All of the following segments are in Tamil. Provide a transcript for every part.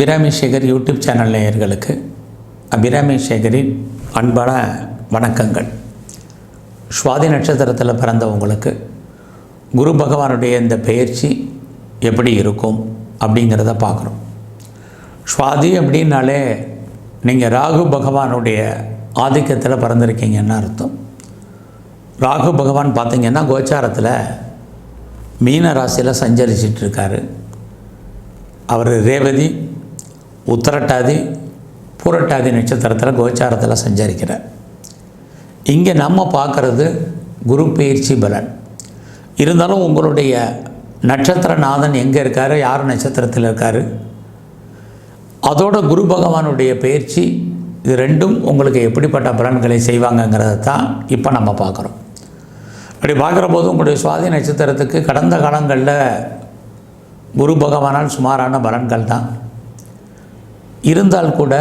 அபிராமி சேகர் யூடியூப் சேனல் நேயர்களுக்கு அபிராமி சேகரின் அன்பான வணக்கங்கள். சுவாதி நட்சத்திரத்தில் பிறந்தவங்களுக்கு குரு பகவானுடைய இந்த பெயர்ச்சி எப்படி இருக்கும் அப்படிங்கிறத பார்க்குறோம் சுவாதி அப்படின்னாலே நீங்கள் ராகு பகவானுடைய ஆதிக்கத்தில் பிறந்திருக்கீங்கன்னு அர்த்தம். ராகு பகவான் பார்த்தீங்கன்னா கோச்சாரத்தில் மீன ராசியில் சஞ்சரிச்சிட்ருக்காரு அவர் ரேவதி உத்தரட்டாதி பூரட்டாதி நட்சத்திரத்தில் கோச்சாரத்தில் சஞ்சரிக்கிறார். இங்கே நம்ம பார்க்குறது குரு பயிற்சி பலன். இருந்தாலும் உங்களுடைய நட்சத்திரநாதன் எங்கே இருக்கார்? யார் நட்சத்திரத்தில் இருக்கார்? அதோட குரு பகவானுடைய பயிற்சி இது ரெண்டும் உங்களுக்கு எப்படிப்பட்ட பலன்களை செய்வாங்கங்கிறத தான் இப்போ நம்ம பார்க்குறோம். அப்படி பார்க்குற போது உங்களுடைய சுவாதி நட்சத்திரத்துக்கு கடந்த காலங்களில் குரு பகவானால் சுமாரான பலன்கள் தான். இருந்தால் கூட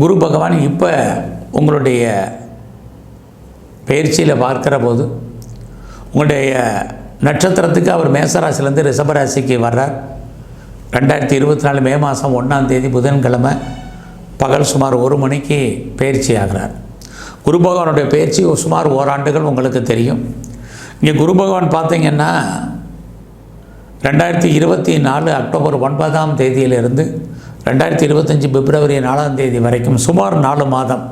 குரு பகவான் இப்போ உங்களுடைய பயிற்சியில் பார்க்கிற போது உங்களுடைய நட்சத்திரத்துக்கு அவர் மேசராசிலேருந்து ரிஷபராசிக்கு வர்றார். ரெண்டாயிரத்தி இருபத்தி நாலு மே மாதம் ஒன்றாம் தேதி புதன்கிழமை பகல் சுமார் ஒரு மணிக்கு பயிற்சி ஆகிறார். குரு பகவானுடைய பயிற்சி சுமார் ஓராண்டுகள் உங்களுக்கு தெரியும். இங்கே குரு பகவான் பார்த்தீங்கன்னா ரெண்டாயிரத்தி இருபத்தி நாலு அக்டோபர் ஒன்பதாம் தேதியிலிருந்து ரெண்டாயிரத்தி இருபத்தஞ்சி பிப்ரவரி நாலாம் தேதி வரைக்கும் சுமார் நாலு மாதம்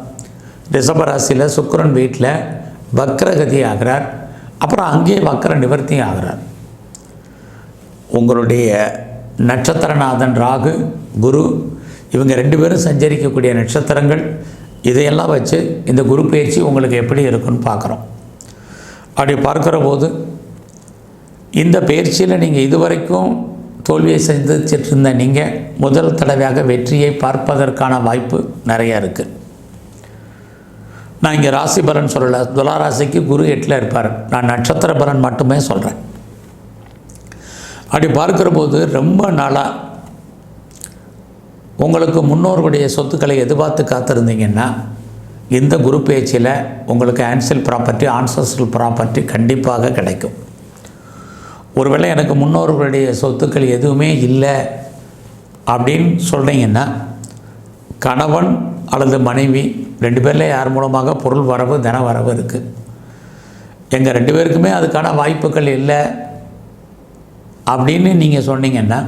ரிஷபராசியில் சுக்கரன் வீட்டில் வக்ரகதி ஆகிறார். அப்புறம் அங்கேயே வக்ர நிவர்த்தி ஆகிறார். உங்களுடைய நட்சத்திரநாதன் ராகு குரு இவங்க ரெண்டு பேரும் சஞ்சரிக்கக்கூடிய நட்சத்திரங்கள். இதையெல்லாம் வச்சு இந்த குரு பயிற்சி உங்களுக்கு எப்படி இருக்குன்னு பார்க்குறோம். அப்படி பார்க்குற போது இந்த பயிற்சியில் நீங்கள் இதுவரைக்கும் தோல்வியை சந்திச்சிட்டிருந்த நீங்கள் முதல் தடவையாக வெற்றியை பார்ப்பதற்கான வாய்ப்பு நிறையா இருக்குது நான் இங்கே ராசி பலன் சொல்லலை. துளாராசிக்கு குரு எட்டில் இருப்பார். நான் நட்சத்திர பலன் மட்டுமே சொல்கிறேன் அப்படி பார்க்குற போது ரொம்ப நாளாக உங்களுக்கு முன்னோர்களுடைய சொத்துக்களை எதிர்பார்த்து காத்திருந்தீங்கன்னா இந்த குரு பேச்சில் உங்களுக்கு ஆன்சல் ப்ராப்பர்ட்டி ஆன்சஸ்டல் ப்ராப்பர்ட்டி கண்டிப்பாக கிடைக்கும். ஒருவேளை எனக்கு முன்னோர்களுடைய சொத்துக்கள் எதுவுமே இல்லை அப்படின்னு சொல்கிறீங்கன்னா கணவன் அல்லது மனைவி ரெண்டு பேரில் யார் மூலமாக பொருள் வரவு தன வரவு இருக்குது எங்கள் ரெண்டு பேருக்குமே அதுக்கான வாய்ப்புகள் இல்லை அப்படின்னு நீங்கள் சொன்னீங்கன்னா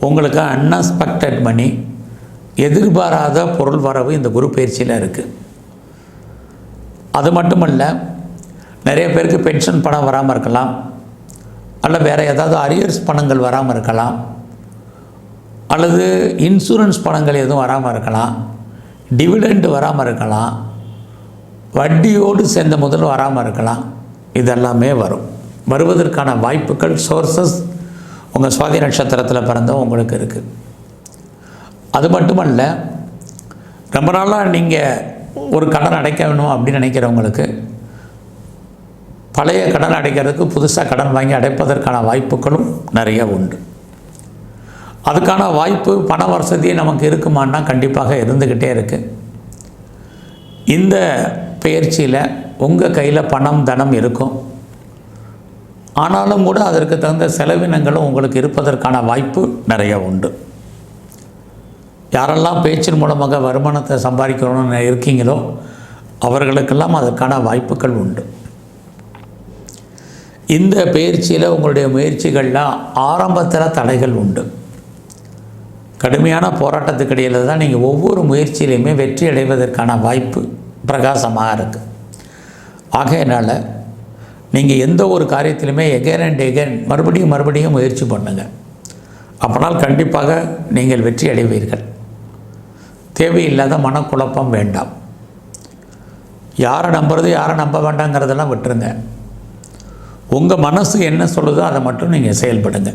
உங்களுக்கு அன்எக்ஸ்பெக்டட் மணி எதிர்பாராத பொருள் வரவு இந்த குரு பயிற்சியில் இருக்குது அது மட்டுமல்ல நிறைய பேருக்கு பென்ஷன் பணம் வராமல் இருக்கலாம். அல்ல வேறு ஏதாவது அரியர்ஸ் பணங்கள் வராமல் இருக்கலாம். அல்லது இன்சூரன்ஸ் பணங்கள் எதுவும் வராமல் இருக்கலாம். டிவிடெண்ட் வராமல் இருக்கலாம். வட்டியோடு சேர்ந்த முதல் வராமல் இருக்கலாம். இதெல்லாமே வரும். வருவதற்கான வாய்ப்புகள் சோர்சஸ் உங்கள் சுவாதி நட்சத்திரத்தில் பிறந்த உங்களுக்கு இருக்குது அது மட்டுமல்ல ரொம்ப நாளாக நீங்கள் ஒரு கடன் அடைக்க வேணும் அப்படின்னு நினைக்கிறவங்களுக்கு பழைய கடன் அடைக்கிறதுக்கு புதுசாக கடன் வாங்கி அடைப்பதற்கான வாய்ப்புகளும் நிறைய உண்டு. அதுக்கான வாய்ப்பு பண வசதி நமக்கு இருக்குமான்னா கண்டிப்பாக இருந்துக்கிட்டே இருக்குது இந்த பயிற்சியில் உங்கள் கையில் பணம் தனம் இருக்கும். ஆனாலும் கூட அதற்கு தகுந்த செலவினங்களும் உங்களுக்கு இருப்பதற்கான வாய்ப்பு நிறைய உண்டு. யாரெல்லாம் பேச்சின் மூலமாக வருமானத்தை சம்பாதிக்கணும்னு இருக்கீங்களோ அவர்களுக்கெல்லாம் அதற்கான வாய்ப்புகள் உண்டு. இந்த பயிற்சியில் உங்களுடைய முயற்சிகள்லாம் ஆரம்பத்தில் தடைகள் உண்டு. கடுமையான போராட்டத்துக்கு இடையில் தான் நீங்கள் ஒவ்வொரு முயற்சியிலையுமே வெற்றி அடைவதற்கான வாய்ப்பு பிரகாசமாக இருக்குது ஆகையினால் நீங்கள் எந்த ஒரு காரியத்திலுமே எகேன் அண்ட் எகேன் மறுபடியும் மறுபடியும் முயற்சி பண்ணுங்கள் அப்படினால் கண்டிப்பாக நீங்கள் வெற்றி அடைவீர்கள். தேவையில்லாத மனக்குழப்பம் வேண்டாம். யாரை நம்புறது யாரை நம்ப வேண்டாங்கிறதெல்லாம் விட்டுருங்க. உங்கள் மனசு என்ன சொல்லுதோ அதை மட்டும் நீங்கள் செயல்படுங்க.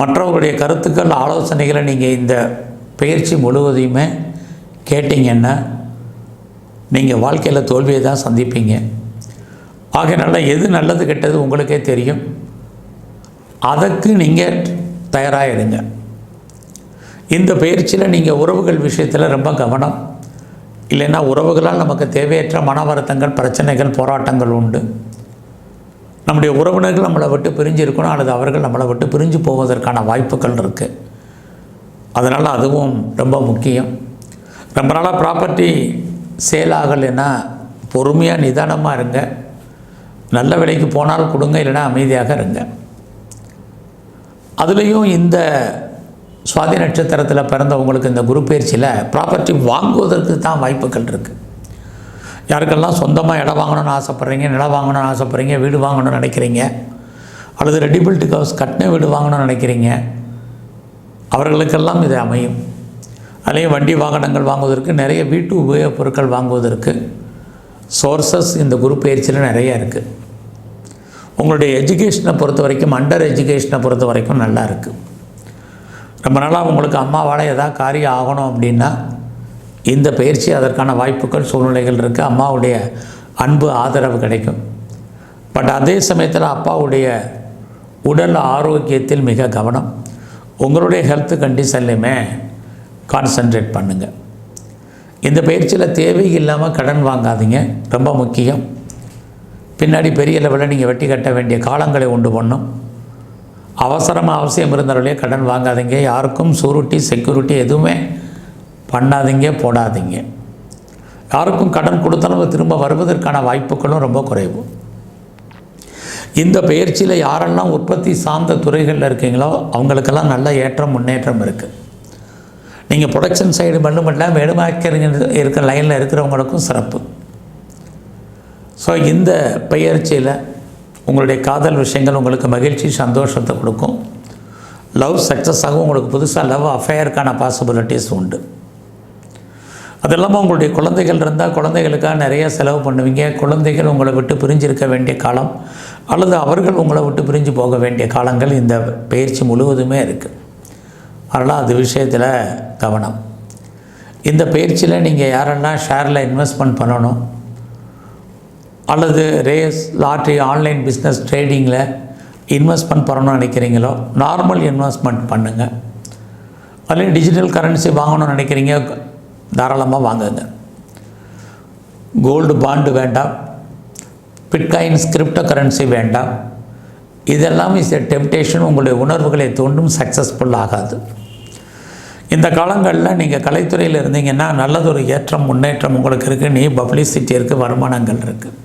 மற்றவர்களுடைய கருத்துக்கள் ஆலோசனைகளை நீங்கள் இந்த பயிற்சி முழுவதையுமே கேட்டிங்கன்னா நீங்கள் வாழ்க்கையில் தோல்வியை தான் சந்திப்பீங்க. ஆகையினால எது நல்லது கெட்டது உங்களுக்கே தெரியும். அதற்கு நீங்கள் தயாராக இருங்க இந்த பயிற்சியில் நீங்கள் உறவுகள் விஷயத்தில் ரொம்ப கவனம். இல்லைன்னா உறவுகளால் நமக்கு தேவையற்ற மன வருத்தங்கள் பிரச்சனைகள் போராட்டங்கள் உண்டு. நம்முடைய உறவினர்கள் நம்மளை விட்டு பிரிஞ்சு இருக்கணும் அல்லது அவர்கள் நம்மளை விட்டு பிரிஞ்சு போவதற்கான வாய்ப்புகள் இருக்குது அதனால் அதுவும் ரொம்ப முக்கியம். ரொம்ப நாளாக ப்ராப்பர்ட்டி சேல் ஆகலைன்னா பொறுமையாக நிதானமாக இருங்க. நல்ல விலைக்கு போனால் கொடுங்க இல்லைன்னா அமைதியாக இருங்க. அதுலேயும் இந்த சுவாதி நட்சத்திரத்தில் பிறந்தவங்களுக்கு இந்த குரு பயிற்சியில் ப்ராப்பர்ட்டி வாங்குவதற்கு தான் வாய்ப்புகள் இருக்குது யாருக்கெல்லாம் சொந்தமாக இடம் வாங்கணும்னு ஆசைப்பட்றீங்க நிலம் வாங்கணும்னு ஆசைப்பட்றீங்க வீடு வாங்கணும்னு நினைக்கிறீங்க அல்லது ரெடி பில்ட் ஹவுஸ் கட்டின வீடு வாங்கணும்னு நினைக்கிறீங்க அவர்களுக்கெல்லாம் இது அமையும். அதுலேயும் வண்டி வாகனங்கள் வாங்குவதற்கு நிறைய வீட்டு உபயோகப் பொருட்கள் வாங்குவதற்கு சோர்சஸ் இந்த குரு பயிற்சியில் நிறைய இருக்குது உங்களுடைய எஜுகேஷனை பொறுத்த வரைக்கும் அண்டர் எஜுகேஷனை பொறுத்த வரைக்கும் நல்லா இருக்குது ரொம்ப நாளாக உங்களுக்கு அம்மாவால் எதாவது காரியம் ஆகணும் அப்படின்னா இந்த பயிற்சி அதற்கான வாய்ப்புகள் சூழ்நிலைகள் இருக்குது அம்மாவுடைய அன்பு ஆதரவு கிடைக்கும். பட் அதே சமயத்தில் அப்பாவுடைய உடல் ஆரோக்கியத்தில் மிக கவனம். உங்களுடைய ஹெல்த் கண்டிஷன்லையுமே கான்சன்ட்ரேட் பண்ணுங்கள் இந்த பயிற்சியில் தேவை இல்லாமல் கடன் வாங்காதீங்க. ரொம்ப முக்கியம். பின்னாடி பெரிய லெவலில் நீங்கள் வெட்டி கட்ட வேண்டிய காலங்களை உண்டு பண்ணும். அவசரமாக அவசியம் இருந்தாலே கடன் வாங்காதீங்க. யாருக்கும் சூருட்டி செக்யூரிட்டி எதுவுமே பண்ணாதீங்க போடாதீங்க. யாருக்கும் கடன் கொடுத்தாலும் திரும்ப வருவதற்கான வாய்ப்புகளும் ரொம்ப குறைவு. இந்த பயிற்சியில் யாரெல்லாம் உற்பத்தி சார்ந்த துறைகளில் இருக்கீங்களோ அவங்களுக்கெல்லாம் நல்ல ஏற்றம் முன்னேற்றம் இருக்குது நீங்கள் ப்ரொடக்ஷன் சைடு மட்டும் இல்லை மேடுமாக்கறிஞர் இருக்கிற லைனில் இருக்கிறவங்களுக்கும் சிறப்பு. ஸோ இந்த பயிற்சியில் உங்களுடைய காதல் விஷயங்கள் உங்களுக்கு மகிழ்ச்சி சந்தோஷத்தை கொடுக்கும். லவ் சக்ஸஸ் ஆகும் உங்களுக்கு புதுசாக லவ் அஃபேயருக்கான பாசிபிலிட்டிஸ் உண்டு. அது இல்லாமல் உங்களுடைய குழந்தைகள் இருந்தால் குழந்தைகளுக்காக நிறைய செலவு பண்ணுவீங்க. குழந்தைகள் உங்களை விட்டு பிரிஞ்சிருக்க வேண்டிய காலம் அல்லது அவர்கள் உங்களை விட்டு பிரிஞ்சு போக வேண்டிய காலங்கள் இந்த பயிற்சி முழுவதுமே இருக்குது அதனால் அது விஷயத்தில் கவனம். இந்த பயிற்சியில் நீங்கள் யாரெல்லாம் ஷேரில் இன்வெஸ்ட்மெண்ட் பண்ணணும் அல்லது ரேஸ் லாட்ரி ஆன்லைன் பிஸ்னஸ் ட்ரேடிங்கில் இன்வெஸ்ட்மெண்ட் பண்ணணும்னு நினைக்கிறீங்களோ நார்மல் இன்வெஸ்ட்மெண்ட் பண்ணுங்கள் அதுலேயும் டிஜிட்டல் கரன்சி வாங்கணும்னு நினைக்கிறீங்க தாராளமாக வாங்குங்க. கோல்டு பாண்டு வேண்டாம். பிட்காயின் கிரிப்டோ கரன்சி வேண்டாம். இதெல்லாம் இஸ் எ டெம்டேஷன் உங்களுடைய உணர்வுகளை தூண்டும் சக்ஸஸ்ஃபுல் ஆகாது. இந்த காலங்களில் நீங்கள் கலைத்துறையில் இருந்தீங்கன்னா நல்லதொரு ஏற்றம் முன்னேற்றம் உங்களுக்கு இருக்குது நீ பப்ளிசிட்டி இருக்குது வருமானங்கள் இருக்குது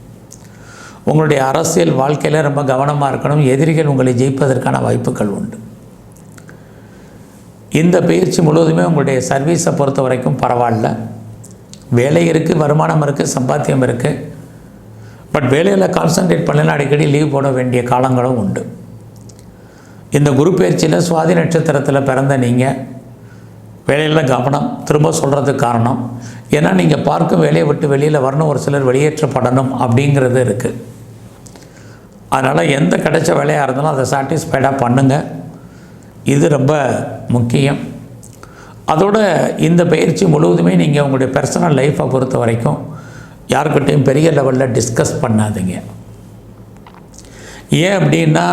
உங்களுடைய அரசியல் வாழ்க்கையில் ரொம்ப கவனமாக இருக்கணும். எதிரிகள் உங்களை ஜெயிப்பதற்கான வாய்ப்புகள் உண்டு. இந்த பயிற்சி முழுவதுமே உங்களுடைய சர்வீஸை பொறுத்த வரைக்கும் பரவாயில்ல. வேலை இருக்குது வருமானம் இருக்குது சம்பாத்தியம் இருக்குது பட் வேலையில் கான்சன்ட்ரேட் பண்ணலாம் அடிக்கடி லீவ் போட வேண்டிய காலங்களும் உண்டு. இந்த குரு பயிற்சியில் சுவாதி நட்சத்திரத்தில் பிறந்த நீங்கள் வேலையில் கவனம் திரும்ப சொல்கிறதுக்கு காரணம் ஏன்னா நீங்கள் பார்க்கும் வேலையை விட்டு வெளியில் வரணும் ஒரு சிலர் வெளியேற்றப்படணும் அப்படிங்கிறது இருக்குது அதனால் எந்த கிடைச்ச வேலையாக இருந்தாலும் அதை சாட்டிஸ்ஃபைடாக பண்ணுங்கள் இது ரொம்ப முக்கியம். அதோட இந்த பயிற்சி முழுவதுமே நீங்கள் உங்களுடைய பர்சனல் லைஃப்பை பொறுத்த வரைக்கும் யாருக்கிட்டையும் பெரிய லெவலில் டிஸ்கஸ் பண்ணாதீங்க. ஏன் அப்படின்னா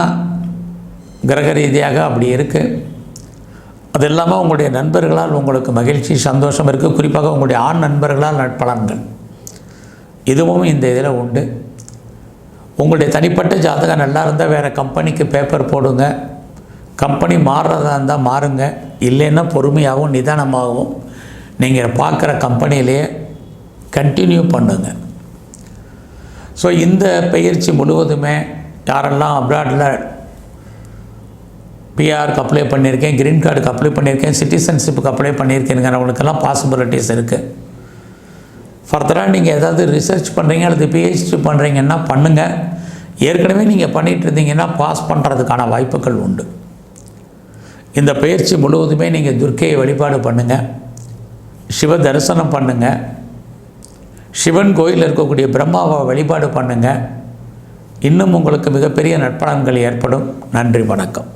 கிரக ரீதியாக அப்படி இருக்குது அது இல்லாமல் உங்களுடைய நண்பர்களால் உங்களுக்கு மகிழ்ச்சி சந்தோஷம் இருக்குது குறிப்பாக உங்களுடைய ஆண் நண்பர்களால் நட்பலன்கள் இதுவும் இந்த இதில் உண்டு. உங்களுடைய தனிப்பட்ட ஜாதகம் நல்லா இருந்தால் வேறு கம்பெனிக்கு பேப்பர் போடுங்க. கம்பெனி மாறுறதா இருந்தால் மாறுங்க. இல்லைன்னா பொறுமையாகவும் நிதானமாகவும் நீங்கள் பார்க்குற கம்பெனியிலே கண்டினியூ பண்ணுங்க. ஸோ இந்த பயிற்சி முழுவதுமே யாரெல்லாம் அப்ராடில் பிஆருக்கு அப்ளை பண்ணியிருக்கேன் க்ரீன் கார்டுக்கு அப்ளை பண்ணியிருக்கேன் சிட்டிசன்ஷிப்புக்கு அப்ளை பண்ணியிருக்கேங்கிறவங்களுக்கெல்லாம் பாசிபிலிட்டிஸ் இருக்குது ஃபர்தராக நீங்கள் ஏதாவது ரிசர்ச் பண்ணுறீங்க அல்லது பிஹெச்டி பண்ணுறீங்கன்னா பண்ணுங்கள் ஏற்கனவே நீங்கள் பண்ணிகிட்டு இருந்தீங்கன்னா பாஸ் பண்ணுறதுக்கான வாய்ப்புகள் உண்டு. இந்த பயிற்சி முழுவதுமே நீங்கள் துர்க்கையை வழிபாடு பண்ணுங்கள் சிவ தரிசனம் பண்ணுங்கள் சிவன் கோயிலில் இருக்கக்கூடிய பிரம்மாவை வழிபாடு பண்ணுங்கள் இன்னும் உங்களுக்கு மிகப்பெரிய நட்பலன்கள் ஏற்படும். நன்றி வணக்கம்.